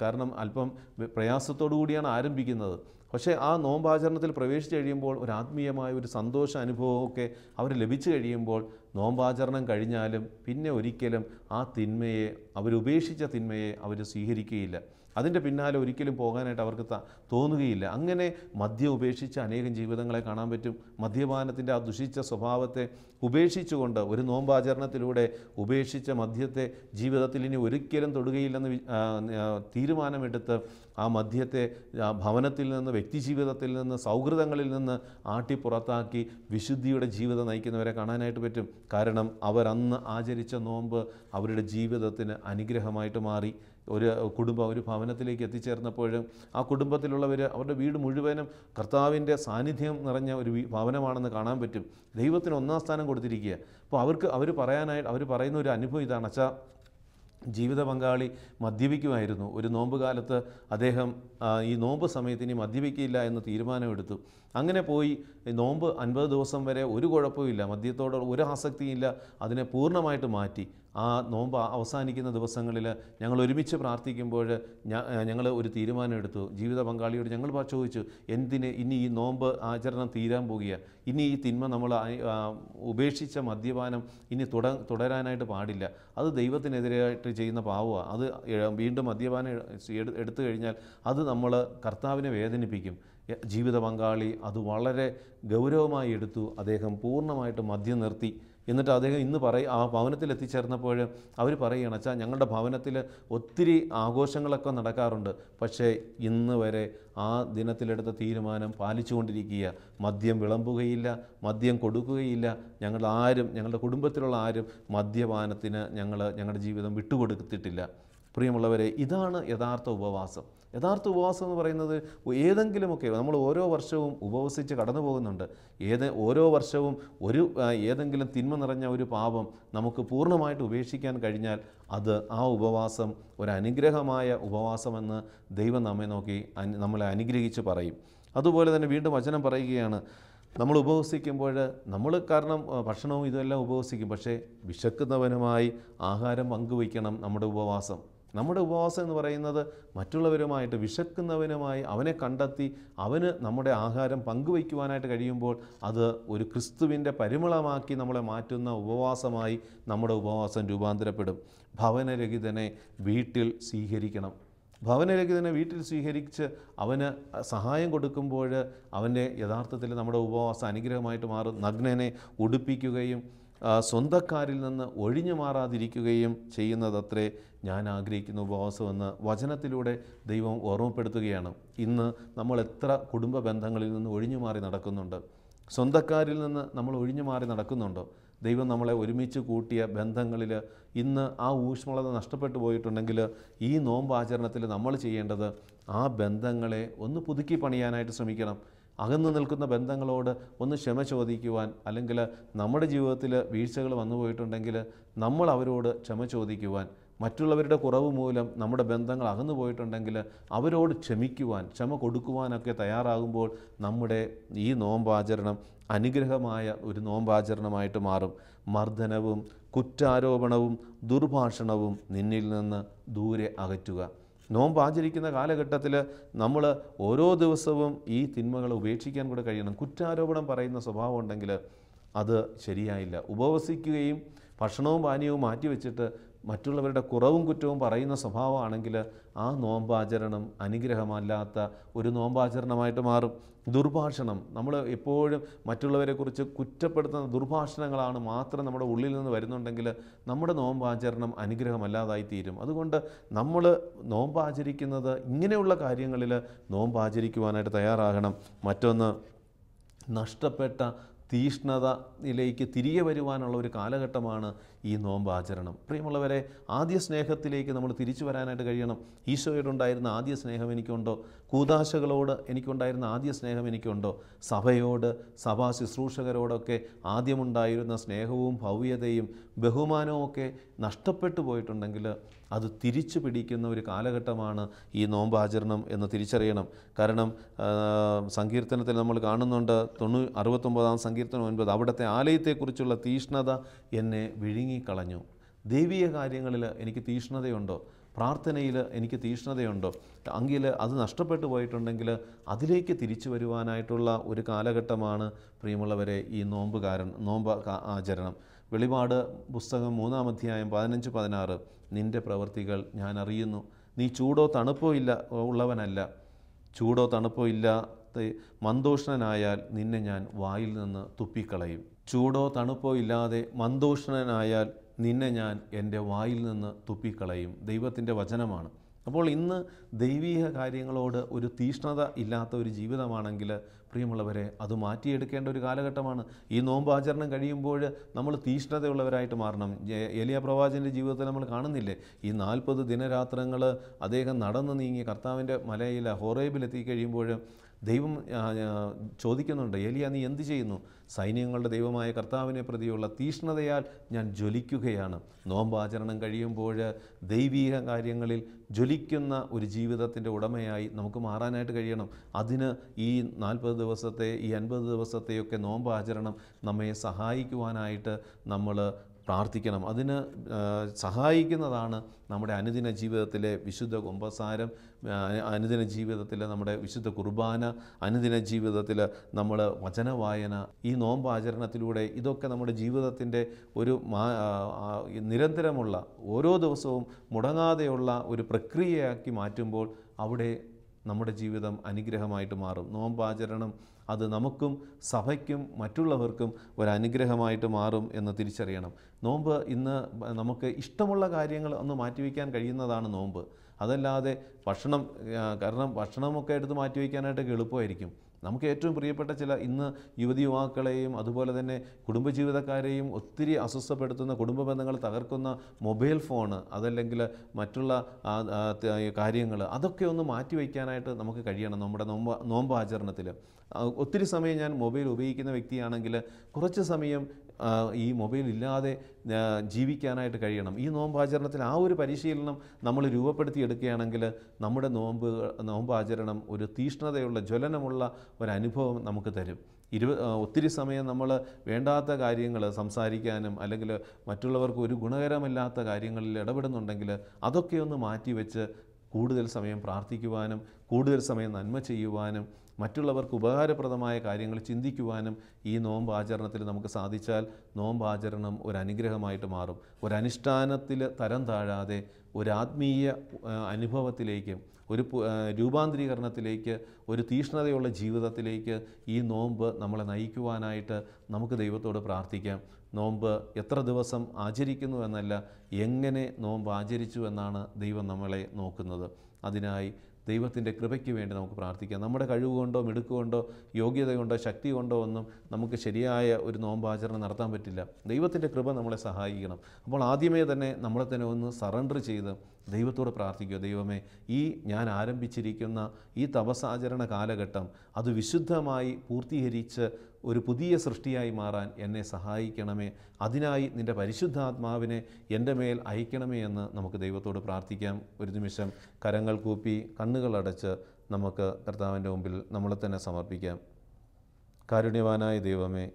കാരണം അല്പം പ്രയാസത്തോടു കൂടിയാണ് ആരംഭിക്കുന്നത്. പക്ഷേ ആ നോമ്പാചരണത്തിൽ പ്രവേശിച്ച് കഴിയുമ്പോൾ ഒരു ആത്മീയമായ ഒരു സന്തോഷ അനുഭവമൊക്കെ അവർ ലഭിച്ചു കഴിയുമ്പോൾ നോമ്പാചരണം കഴിഞ്ഞാലും പിന്നെ ഒരിക്കലും ആ തിന്മയെ അവരുപേക്ഷിച്ച തിന്മയെ അവർ സ്വീകരിക്കുകയില്ല. അതിന്റെ പിന്നാലെ ഒരിക്കലും പോകാനായിട്ട് അവർക്ക് തോന്നുകയില്ല. അങ്ങനെ മദ്യം ഉപേക്ഷിച്ച് അനേകം ജീവിതങ്ങളെ കാണാൻ പറ്റും. മദ്യപാനത്തിന്റെ ആ ദുഷിച്ച സ്വഭാവത്തെ ഉപേക്ഷിച്ചുകൊണ്ട് ഒരു നോമ്പാചരണത്തിലൂടെ ഉപേക്ഷിച്ച മദ്യത്തെ ജീവിതത്തിൽ ഇനി ഒരിക്കലും തൊടുകയില്ലെന്ന് തീരുമാനമെടുത്ത് ആ മദ്യത്തെ ഭവനത്തിൽ നിന്ന് വ്യക്തിജീവിതത്തിൽ നിന്ന് സൗഹൃദങ്ങളിൽ നിന്ന് ആട്ടി പുറത്താക്കി വിശുദ്ധിയുടെ ജീവിതം നയിക്കുന്നവരെ കാണാനായിട്ട് പറ്റും. കാരണം അവരന്ന് ആചരിച്ച നോമ്പ് അവരുടെ ജീവിതത്തിന് അനുഗ്രഹമായിട്ട് മാറി. ഒരു കുടുംബം ഒരു ഭവനത്തിലേക്ക് എത്തിച്ചേർന്നപ്പോഴും ആ കുടുംബത്തിലുള്ളവർ അവരുടെ വീട് മുഴുവനും കർത്താവിന്റെ സാന്നിധ്യം നിറഞ്ഞ ഒരു ഭവനമാണെന്ന് കാണാൻ പറ്റും. ദൈവത്തിന് ഒന്നാം സ്ഥാനം കൊടുത്തിരിക്കുക. അപ്പോൾ അവർക്ക് അവർ പറയാനായിട്ട് അവർ പറയുന്ന ഒരു അനുഭവം ഇതാണ്. അച്ഛാ ജീവിത പങ്കാളി മദ്യപിക്കുമായിരുന്നു. ഒരു നോമ്പ് കാലത്ത് അദ്ദേഹം ഈ നോമ്പ് സമയത്ത് ഇനി മദ്യപിക്കില്ല എന്ന് തീരുമാനമെടുത്തു. അങ്ങനെ പോയി നോമ്പ് അൻപത് ദിവസം വരെ ഒരു കുഴപ്പമില്ല മദ്യത്തോട് ഒരു ആസക്തിയില്ല അതിനെ പൂർണമായിട്ട് മാറ്റി. ആ നോമ്പ് അവസാനിക്കുന്ന ദിവസങ്ങളിൽ ഞങ്ങൾ ഒരുമിച്ച് പ്രാർത്ഥിക്കുമ്പോൾ ഞങ്ങൾ ഒരു തീരുമാനം എടുത്തു ജീവിത പങ്കാളിയോട് ഞങ്ങൾ ചോദിച്ചു എന്തിന് ഇനി ഈ നോമ്പ് ആചരണം തീരാൻ പോകുക? ഇനി ഈ തിന്മ നമ്മൾ ഉപേക്ഷിച്ച മദ്യപാനം ഇനി തുട തുടരാനായിട്ട് പാടില്ല. അത് ദൈവത്തിനെതിരായിട്ട് ചെയ്യുന്ന പാവമാണ് അത് വീണ്ടും മദ്യപാനം എടുത്തു കഴിഞ്ഞാൽ അത് നമ്മൾ കർത്താവിനെ വേദനിപ്പിക്കും. ജീവിത പങ്കാളി അത് വളരെ ഗൗരവമായി എടുത്തു. അദ്ദേഹം പൂർണമായിട്ട് മദ്യം നിർത്തി. എന്നിട്ട് അദ്ദേഹം ഇന്ന് പറയും ആ ഭവനത്തിൽ എത്തിച്ചേർന്നപ്പോൾ അവർ പറയുകയാണ് അച്ഛാ ഞങ്ങളുടെ ഭവനത്തിൽ ഒത്തിരി ആഘോഷങ്ങളൊക്കെ നടക്കാറുണ്ട്. പക്ഷേ ഇന്ന് വരെ ആ ദിനത്തിലെടുത്ത തീരുമാനം പാലിച്ചുകൊണ്ടിരിക്കുക. മദ്യം വിളമ്പുകയില്ല മദ്യം കൊടുക്കുകയില്ല. ഞങ്ങൾ ആരും ഞങ്ങളുടെ കുടുംബത്തിലുള്ള ആരും മദ്യപാനത്തിന് ഞങ്ങൾ ഞങ്ങളുടെ ജീവിതം വിട്ടുകൊടുത്തിട്ടില്ല. പ്രിയമുള്ളവരെ ഇതാണ് യഥാർത്ഥ ഉപവാസം. യഥാർത്ഥ ഉപവാസം എന്ന് പറയുന്നത് ഏതെങ്കിലുമൊക്കെ നമ്മൾ ഓരോ വർഷവും ഉപവസിച്ച് കടന്നു പോകുന്നുണ്ട് ഏത് ഓരോ വർഷവും ഒരു ഏതെങ്കിലും തിന്മ നിറഞ്ഞ ഒരു പാപം നമുക്ക് പൂർണമായിട്ട് ഉപേക്ഷിക്കാൻ കഴിഞ്ഞാൽ അത് ആ ഉപവാസം ഒരു അനുഗ്രഹമായ ഉപവാസമെന്ന് ദൈവം നമ്മെ നോക്കി നമ്മളെ അനുഗ്രഹിച്ച് പറയും. അതുപോലെ തന്നെ വീണ്ടും വചനം പറയുകയാണ് നമ്മൾ ഉപവസിക്കുമ്പോൾ നമ്മൾ കാരണം ഭക്ഷണവും ഇതെല്ലാം ഉപവസിക്കും പക്ഷേ വിശക്കുന്നവനുമായി ആഹാരം പങ്കുവയ്ക്കണം നമ്മുടെ ഉപവാസം. നമ്മുടെ ഉപവാസം എന്ന് പറയുന്നത് മറ്റുള്ളവരുമായിട്ട് വിശക്കുന്നവനുമായി അവനെ കണ്ടെത്തി അവന് നമ്മുടെ ആഹാരം പങ്കുവയ്ക്കുവാനായിട്ട് കഴിയുമ്പോൾ അത് ഒരു ക്രിസ്തുവിന്റെ പരിമളമാക്കി നമ്മളെ മാറ്റുന്ന ഉപവാസമായി നമ്മുടെ ഉപവാസം രൂപാന്തരപ്പെടും. ഭവനരഹിതനെ വീട്ടിൽ സ്വീകരിക്കണം. ഭവനരഹിതനെ വീട്ടിൽ സ്വീകരിച്ച് അവന് സഹായം കൊടുക്കുമ്പോൾ അവന്റെ യഥാർത്ഥത്തിൽ നമ്മുടെ ഉപവാസം അനുഗ്രഹമായിട്ട് മാറും. നഗ്നനെ ഉടുപ്പിക്കുകയും സ്വന്തക്കാരിൽ നിന്ന് ഒഴിഞ്ഞു മാറാതിരിക്കുകയും ചെയ്യുന്നതത്രേ ഞാൻ ആഗ്രഹിക്കുന്ന. ഉപവാസമെന്ന് വചനത്തിലൂടെ ദൈവം ഓർമ്മപ്പെടുത്തുകയാണ്. ഇന്ന് നമ്മൾ എത്ര കുടുംബ ബന്ധങ്ങളിൽ നിന്ന് ഒഴിഞ്ഞു മാറി നടക്കുന്നുണ്ട്. സ്വന്തക്കാരിൽ നിന്ന് നമ്മൾ ഒഴിഞ്ഞു മാറി നടക്കുന്നുണ്ടോ? ദൈവം നമ്മളെ ഒരുമിച്ച് കൂട്ടിയ ബന്ധങ്ങളിൽ ഇന്ന് ആ ഊഷ്മളത നഷ്ടപ്പെട്ടു പോയിട്ടുണ്ടെങ്കിൽ ഈ നോമ്പാചരണത്തിൽ നമ്മൾ ചെയ്യേണ്ടത് ആ ബന്ധങ്ങളെ ഒന്ന് പുതുക്കി പണിയാനായിട്ട് ശ്രമിക്കണം. അകന്നു നിൽക്കുന്ന ബന്ധങ്ങളോട് ഒന്ന് ക്ഷമ ചോദിക്കുവാൻ അല്ലെങ്കിൽ നമ്മുടെ ജീവിതത്തിൽ വീഴ്ചകൾ വന്നു പോയിട്ടുണ്ടെങ്കിൽ നമ്മൾ അവരോട് ക്ഷമ ചോദിക്കുവാൻ മറ്റുള്ളവരുടെ കുറവ് മൂലം നമ്മുടെ ബന്ധങ്ങൾ അകന്നു പോയിട്ടുണ്ടെങ്കിൽ അവരോട് ക്ഷമിക്കുവാൻ ക്ഷമ കൊടുക്കുവാനൊക്കെ തയ്യാറാകുമ്പോൾ നമ്മുടെ ഈ നോമ്പാചരണം അനുഗ്രഹമായ ഒരു നോമ്പാചരണമായിട്ട് മാറും. മർദ്ദനവും കുറ്റാരോപണവും ദുർഭാഷണവും നിന്നിൽ നിന്ന് ദൂരെ അകറ്റുക. നോമ്പ് ആചരിക്കുന്ന കാലഘട്ടത്തിൽ നമ്മൾ ഓരോ ദിവസവും ഈ തിന്മകൾ ഉപേക്ഷിക്കാൻ കൂടെ കഴിയണം. കുറ്റാരോപണം പറയുന്ന സ്വഭാവം ഉണ്ടെങ്കിൽ അത് ശരിയായില്ല. ഉപവസിക്കുകയും ഭക്ഷണവും പാനീയവും മാറ്റിവെച്ചിട്ട് മറ്റുള്ളവരുടെ കുറവും കുറ്റവും പറയുന്ന സ്വഭാവമാണെങ്കിൽ ആ നോമ്പാചരണം അനുഗ്രഹമല്ലാത്ത ഒരു നോമ്പാചരണമായിട്ട് മാറും. ദുർഭാഷണം. നമ്മൾ എപ്പോഴും മറ്റുള്ളവരെക്കുറിച്ച് കുറ്റപ്പെടുത്തുന്ന ദുർഭാഷണങ്ങളാണ് മാത്രം നമ്മുടെ ഉള്ളിൽ നിന്ന് വരുന്നുണ്ടെങ്കിൽ നമ്മുടെ നോമ്പാചരണം അനുഗ്രഹമല്ലാതായി തീരും അതുകൊണ്ട് നമ്മൾ നോമ്പാചരിക്കുന്നത് ഇങ്ങനെയുള്ള കാര്യങ്ങളിൽ നോമ്പാചരിക്കുവാനായിട്ട് തയ്യാറാകണം. മറ്റൊന്ന് നഷ്ടപ്പെട്ട തീഷ്ണതയിലേക്ക് തിരികെ വരുവാനുള്ള ഒരു കാലഘട്ടമാണ് ഈ നോമ്പ് ആചരണം. പ്രിയമുള്ളവരെ ആദ്യ സ്നേഹത്തിലേക്ക് നമ്മൾ തിരിച്ചു വരാനായിട്ട് കഴിയണം. ഈശോയോടുണ്ടായിരുന്ന ആദ്യ സ്നേഹം എനിക്കുണ്ടോ? കൂതാശകളോട് എനിക്കുണ്ടായിരുന്ന ആദ്യ സ്നേഹം എനിക്കുണ്ടോ? സഭയോട് സഭാ ശുശ്രൂഷകരോടൊക്കെ ആദ്യമുണ്ടായിരുന്ന സ്നേഹവും ഭവ്യതയും ബഹുമാനവും ഒക്കെ നഷ്ടപ്പെട്ടു പോയിട്ടുണ്ടെങ്കിൽ അത് തിരിച്ചു പിടിക്കുന്ന ഒരു കാലഘട്ടമാണ് ഈ നോമ്പാചരണം എന്ന് തിരിച്ചറിയണം. കാരണം സങ്കീർത്തനത്തിൽ നമ്മൾ കാണുന്നുണ്ട് തൊണ്ണൂ അറുപത്തൊമ്പതാം സങ്കീർത്തനം ഒൻപത് അവിടുത്തെ ആലയത്തെക്കുറിച്ചുള്ള തീഷ്ണത എന്നെ വിഴുങ്ങിക്കളഞ്ഞു. ദൈവീയ കാര്യങ്ങളിൽ എനിക്ക് തീഷ്ണതയുണ്ടോ? പ്രാർത്ഥനയിൽ എനിക്ക് തീഷ്ണതയുണ്ടോ? എങ്കിൽ അത് നഷ്ടപ്പെട്ടു പോയിട്ടുണ്ടെങ്കിൽ അതിലേക്ക് തിരിച്ചു വരുവാനായിട്ടുള്ള ഒരു കാലഘട്ടമാണ് പ്രിയമുള്ളവരെ ഈ നോമ്പുകാരൻ നോമ്പ് ആചരണം. വെളിപാട് പുസ്തകം മൂന്നാം അധ്യായം പതിനഞ്ച് പതിനാറ്. നിന്റെ പ്രവൃത്തികൾ ഞാൻ അറിയുന്നു. നീ ചൂടോ തണുപ്പോ ഇല്ല ഉള്ളവനല്ല. ചൂടോ തണുപ്പോ ഇല്ലാത്ത മന്ദോഷ്ണനായാൽ നിന്നെ ഞാൻ വായിൽ നിന്ന് തുപ്പിക്കളയും. ചൂടോ തണുപ്പോ ഇല്ലാതെ മന്ദോഷ്ണനായാൽ നിന്നെ ഞാൻ എന്റെ വായിൽ നിന്ന് തുപ്പിക്കളയും. ദൈവത്തിന്റെ വചനമാണ്. അപ്പോൾ ഇന്ന് ദൈവീക കാര്യങ്ങളോട് ഒരു തീഷ്ണത ഇല്ലാത്ത ഒരു ജീവിതമാണെങ്കിൽ പ്രിയമുള്ളവരെ അത് മാറ്റിയെടുക്കേണ്ട ഒരു കാലഘട്ടമാണ്. ഈ നോമ്പാചരണം കഴിയുമ്പോൾ നമ്മൾ തീഷ്ണതയുള്ളവരായിട്ട് മാറണം. എലിയ പ്രവാചന്റെ ജീവിതത്തിൽ നമ്മൾ കാണുന്നില്ലേ? ഈ നാൽപ്പത് ദിനരാത്രങ്ങൾ അദ്ദേഹം നടന്നു നീങ്ങി കർത്താവിന്റെ മലയിൽ ഹോറേബിലെത്തി കഴിയുമ്പോൾ ദൈവം ചോദിക്കുന്നുണ്ട് ഏലിയ നീ എന്ത് ചെയ്യുന്നു? സൈന്യങ്ങളുടെ ദൈവമായ കർത്താവിനെ പ്രതിയുള്ള തീഷ്ണതയാൽ ഞാൻ ജ്വലിക്കുകയാണ്. നോമ്പാചരണം കഴിയുമ്പോൾ ദൈവീക കാര്യങ്ങളിൽ ജ്വലിക്കുന്ന ഒരു ജീവിതത്തിന്റെ ഉടമയായി നമുക്ക് മാറാനായിട്ട് കഴിയണം. അതിന് ഈ നാൽപ്പത് ദിവസത്തെ ഈ അൻപത് ദിവസത്തെയൊക്കെ നോമ്പാചരണം നമ്മെ സഹായിക്കുവാനായിട്ട് നമ്മൾ പ്രാർത്ഥിക്കണം. അതിന് സഹായിക്കുന്നതാണ് നമ്മുടെ അനുദിന ജീവിതത്തിലെ വിശുദ്ധ കുമ്പസാരം. അനുദിന ജീവിതത്തിൽ നമ്മുടെ വിശുദ്ധ കുർബാന അനുദിന ജീവിതത്തിൽ നമ്മൾ വചനവായന ഈ നോമ്പാചരണത്തിലൂടെ ഇതൊക്കെ നമ്മുടെ ജീവിതത്തിന്റെ ഒരു നിരന്തരമുള്ള ഓരോ ദിവസവും മുടങ്ങാതെയുള്ള ഒരു പ്രക്രിയയാക്കി മാറ്റുമ്പോൾ അവിടെ നമ്മുടെ ജീവിതം അനുഗ്രഹമായിട്ട് മാറും. നോമ്പാചരണം അത് നമുക്കും സഭയ്ക്കും മറ്റുള്ളവർക്കും ഒരു അനുഗ്രഹമായിട്ട് മാറും എന്ന് തിരിച്ചറിയണം. നോമ്പ് ഇന്ന് നമുക്ക് ഇഷ്ടമുള്ള കാര്യങ്ങൾ ഒന്ന് മാറ്റിവെക്കാൻ കഴിയുന്നതാണ് നോമ്പ്. അതല്ലാതെ ഭക്ഷണം കാരണം ഭക്ഷണമൊക്കെ എടുത്ത് മാറ്റിവെക്കാനായിട്ടൊക്കെ എളുപ്പമായിരിക്കും. നമുക്ക് ഏറ്റവും പ്രിയപ്പെട്ട ചില ഇന്ന് യുവതി യുവാക്കളെയും അതുപോലെ തന്നെ കുടുംബജീവിതക്കാരെയും ഒത്തിരി അസ്വസ്ഥപ്പെടുത്തുന്ന കുടുംബ ബന്ധങ്ങൾ തകർക്കുന്ന മൊബൈൽ ഫോണ് അതല്ലെങ്കിൽ മറ്റുള്ള കാര്യങ്ങൾ അതൊക്കെ ഒന്ന് മാറ്റി വയ്ക്കാനായിട്ട് നമുക്ക് കഴിയണം നമ്മുടെ നോമ്പ് നോമ്പാചരണത്തിൽ. ഒത്തിരി സമയം ഞാൻ മൊബൈൽ ഉപയോഗിക്കുന്ന വ്യക്തിയാണെങ്കിൽ കുറച്ച് സമയം ഈ മൊബൈൽ ഇല്ലാതെ ജീവിക്കാനായിട്ട് കഴിയണം. ഈ നോമ്പാചരണത്തിൽ ആ ഒരു പരിശീലനം നമ്മൾ രൂപപ്പെടുത്തിയെടുക്കുകയാണെങ്കിൽ നമ്മുടെ നോമ്പ് നോമ്പാചരണം ഒരു തീഷ്ണതയുള്ള ജ്വലനമുള്ള ഒരനുഭവം നമുക്ക് തരും. ഇരുപ ഒത്തിരി സമയം നമ്മൾ വേണ്ടാത്ത കാര്യങ്ങൾ സംസാരിക്കാനും അല്ലെങ്കിൽ മറ്റുള്ളവർക്ക് ഒരു ഗുണകരമല്ലാത്ത കാര്യങ്ങളിൽ ഇടപെടുന്നുണ്ടെങ്കിൽ അതൊക്കെ ഒന്ന് മാറ്റിവെച്ച് കൂടുതൽ സമയം പ്രാർത്ഥിക്കുവാനും കൂടുതൽ സമയം നന്മ ചെയ്യുവാനും മറ്റുള്ളവർക്ക് ഉപകാരപ്രദമായ കാര്യങ്ങൾ ചിന്തിക്കുവാനും ഈ നോമ്പ് ആചരണത്തിൽ നമുക്ക് സാധിച്ചാൽ നോമ്പ് ആചരണം ഒരു അനുഗ്രഹമായിട്ട് മാറും. ഒരനുഷ്ഠാനത്തിൽ തരം താഴാതെ ഒരു ആത്മീയ അനുഭവത്തിലേക്ക് ഒരു രൂപാന്തരീകരണത്തിലേക്ക് ഒരു തീഷ്ണതയുള്ള ജീവിതത്തിലേക്ക് ഈ നോമ്പ് നമ്മളെ നയിക്കുവാനായിട്ട് നമുക്ക് ദൈവത്തോട് പ്രാർത്ഥിക്കാം. നോമ്പ് എത്ര ദിവസം ആചരിക്കുന്നു എന്നല്ല എങ്ങനെ നോമ്പ് ആചരിച്ചു എന്നാണ് ദൈവം നമ്മളെ നോക്കുന്നത്. അതിനായി ദൈവത്തിന്റെ കൃപയ്ക്ക് വേണ്ടി നമുക്ക് പ്രാർത്ഥിക്കാം. നമ്മുടെ കഴിവ് കൊണ്ടോ മിടുക്ക് കൊണ്ടോ യോഗ്യത കൊണ്ടോ ശക്തി കൊണ്ടോ ഒന്നും നമുക്ക് ശരിയായ ഒരു നോമ്പാചരണം നടത്താൻ പറ്റില്ല. ദൈവത്തിന്റെ കൃപ നമ്മളെ സഹായിക്കണം. അപ്പോൾ ആദ്യമേ തന്നെ നമ്മളെ തന്നെ ഒന്ന് സറണ്ടർ ചെയ്ത് ദൈവത്തോട് പ്രാർത്ഥിക്കുക. ദൈവമേ ഈ ഞാൻ ആരംഭിച്ചിരിക്കുന്ന ഈ തപസാചരണ കാലഘട്ടം അത് വിശുദ്ധമായി പൂർത്തീകരിച്ച് ഒരു പുതിയ സൃഷ്ടിയായി മാറാൻ എന്നെ സഹായിക്കണമേ. അതിനായി നിന്റെ പരിശുദ്ധാത്മാവിനെ എന്റെ മേൽ അയക്കണമേ എന്ന് നമുക്ക് ദൈവത്തോട് പ്രാർത്ഥിക്കാം. ഒരു നിമിഷം കരങ്ങൾ കൂപ്പി കണ്ണുകൾ അടച്ച് നമുക്ക് കർത്താവിന്റെ മുമ്പിൽ നമ്മളെ തന്നെ സമർപ്പിക്കാം. കാരുണ്യവാനായ ദൈവമേ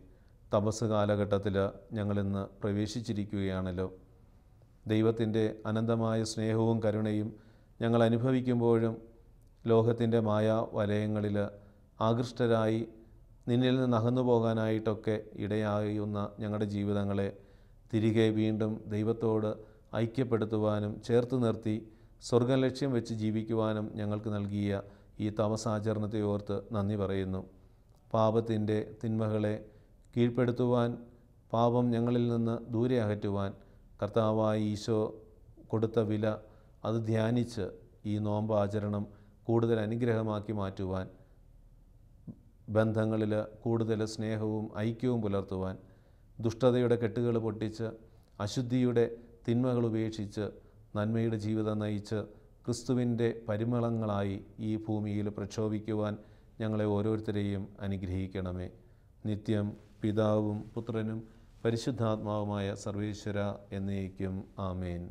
തപസ് കാലഘട്ടത്തിൽ ഞങ്ങളിന്ന് പ്രവേശിച്ചിരിക്കുകയാണല്ലോ. ദൈവത്തിന്റെ അനന്തമായ സ്നേഹവും കരുണയും ഞങ്ങൾ അനുഭവിക്കുമ്പോഴും ലോകത്തിന്റെ മായ വലയങ്ങളിൽ ആകൃഷ്ടരായി നിന്നിൽ നിന്ന് അകന്നു പോകാനായിട്ടൊക്കെ ഇടയാകുന്ന ഞങ്ങളുടെ ജീവിതങ്ങളെ തിരികെ വീണ്ടും ദൈവത്തോട് ഐക്യപ്പെടുത്തുവാനും ചേർത്ത് നിർത്തി സ്വർഗം ലക്ഷ്യം വെച്ച് ജീവിക്കുവാനും ഞങ്ങൾക്ക് നൽകിയ ഈ തപസാചരണത്തെ ഓർത്ത് നന്ദി പറയുന്നു. പാപത്തിന്റെ തിന്മകളെ കീഴ്പ്പെടുത്തുവാൻ പാപം ഞങ്ങളിൽ നിന്ന് ദൂരെ അകറ്റുവാൻ കർത്താവായ ഈശോ കൊടുത്ത വില അത് ധ്യാനിച്ച് ഈ നോമ്പ് ആചരണം കൂടുതൽ അനുഗ്രഹമാക്കി മാറ്റുവാൻ ബന്ധങ്ങളിൽ കൂടുതൽ സ്നേഹവും ഐക്യവും പുലർത്തുവാൻ ദുഷ്ടതയുടെ കെട്ടുകൾ പൊട്ടിച്ച് അശുദ്ധിയുടെ തിന്മകൾ ഉപേക്ഷിച്ച് നന്മയുടെ ജീവിതം നയിച്ച് ക്രിസ്തുവിന്റെ പരിമളങ്ങളായി ഈ ഭൂമിയിൽ പ്രക്ഷോഭിക്കുവാൻ ഞങ്ങളെ ഓരോരുത്തരെയും അനുഗ്രഹിക്കണമേ. നിത്യം പിതാവും പുത്രനും പരിശുദ്ധാത്മാവുമായ സർവേശ്വര എന്നേക്കും ആമേൻ.